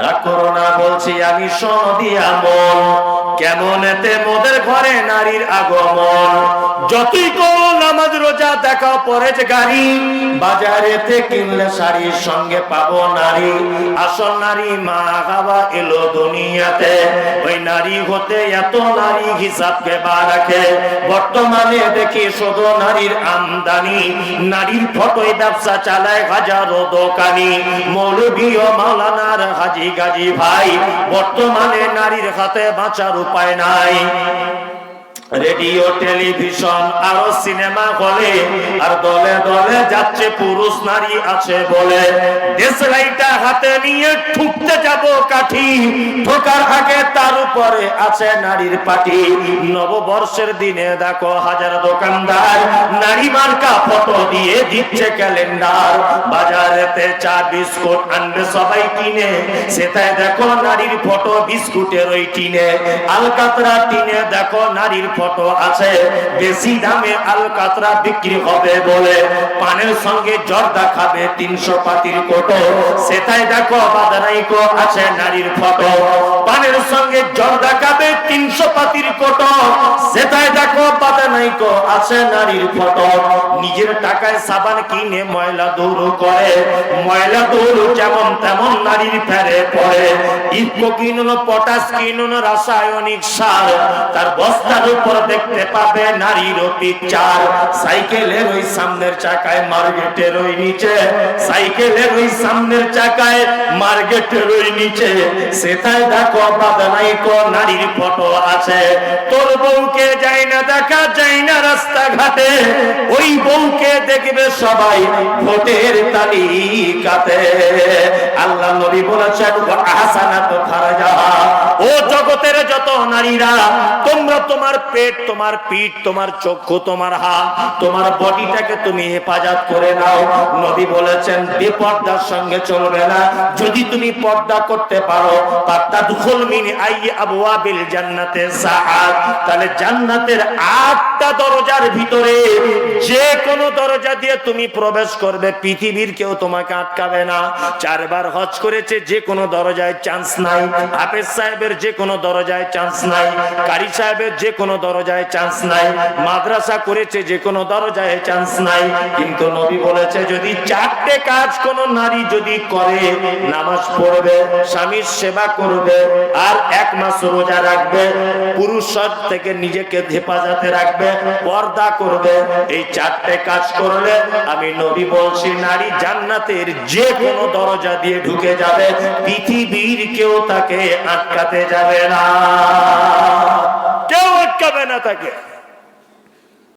রাগ করো না বলছি, আমি সনদিয়া আমল। কেমন এতে মোদের ঘরে নারীর আগমন? যতই করো নামাজ রোজা দেখা পরে যে গাড়ি। বাজারেতে কিনলে শাড়ির সঙ্গে পাবো নারী। আসল নারী মা বাবা এলো দুনিয়াতে। ওই নারী হতে এত নারী হিসাবকে বা রাখে। বর্তমানে দেখি শুধু নারীর আমদানি। নারীর ফটোয় ব্যবসা চালায় হাজারো দোকানি। মৌলভী ও মাওলানার হাজি গাজি ভাই। বর্তমানে নারীর হাতে বাঁচার উপায় নাই। রেডিও, টেলিভিশন, আরও সিনেমা হলে, আর দলে দলে যাচ্ছে পুরুষ নারী আছে বলে। দেশলাইটা হাতে নিয়ে ঠুকতে যাব কাঠি, ঠোকার আগে তার উপরে আছে নারীর পাটি। নববর্ষের দিনে দেখো হাজার দোকানদার নারী মার্কা ফটো দিয়ে দিচ্ছে ক্যালেন্ডার। বাজারেতে চা, বিস্কুট আনবে সবাই কিনে। সেটাই দেখো নারীর ফটো, বিস্কুটের ওই টিনে। আলকাতরা টিনে দেখো নারীর ফটো আছে। বেশি দামে আলকাতরা বিক্রি হবে বলে পানের সঙ্গে জর্দা খাবে তিনশো পাতির কোটো। সেটাই দেখো বাদানাইকো আছে নারীর ফটো পানের সঙ্গে জর্দা খাবে রাসায়নিক সার। তার বস্তার উপর দেখতে পাবে নারীর পিকচার সাইকেলের ওই সামনের চাকায়, মার্কেটের ওই নিচে। সাইকেলের ওই সামনের চাকায়, মার্কেটের ওই নিচে। সেটাই দেখো বাদানাইকো নারীর ফটো আছে। তোর বউকে যাই না দেখা যায় না রাস্তাঘাটে। ওই বউকে দেখবে সবাই ভোটের তালিকাতে। আল্লাহ নবী বলেছেন আহসানাত যাওয়া ও জগতের যত নারীরা, তোমরা তোমার পেট, তোমার পিঠ, তোমার চক্ষু, তোমার হাত, তোমার বডিটাকে তুমি হেফাজত করে নাও। নবী বলেছেন, বেপর্দার সঙ্গে চলবে না। যদি তুমি পর্দা করতে পারো পাত্তা দুখল আই আবওয়াবিল জান্নাতে সাআত তাহলে জান্নাতের আটটা দরজার ভিতরে যে কোনো দরজা দিয়ে তুমি প্রবেশ করবে, পৃথিবীর কেউ তোমাকে আটকাবে না। চারবার হজ করেছে যে কোনো দরজায় চান্স নাই। হাফেজ সাহেবের যে কোনো দরজায় চান্স নাই কারি সাহেবের যে কোনো দরজায় চান্স নাই। মাদ্রাসা করেছে যে কোনো দরজায় চান্স নাই। কিন্তু নবী বলেছে, যদি চারটে কাজ কোন নারী যদি করে, নামাজ পড়বে, স্বামীর সেবা করবে, আর এক মাস রোজা রাখবে পুরুষ থেকে নিজেকে হেফাজতে রাখবে, পর্দা করবে, এই চারটে কাজ করলে, আমি নবী বলছি, নারী জান্নাতের যে কোনো দরজা দিয়ে ঢুকে যাবে, পৃথিবীর কেউ তাকে আটকাতে যাবে না। কেউ আটকাবে না তাকে।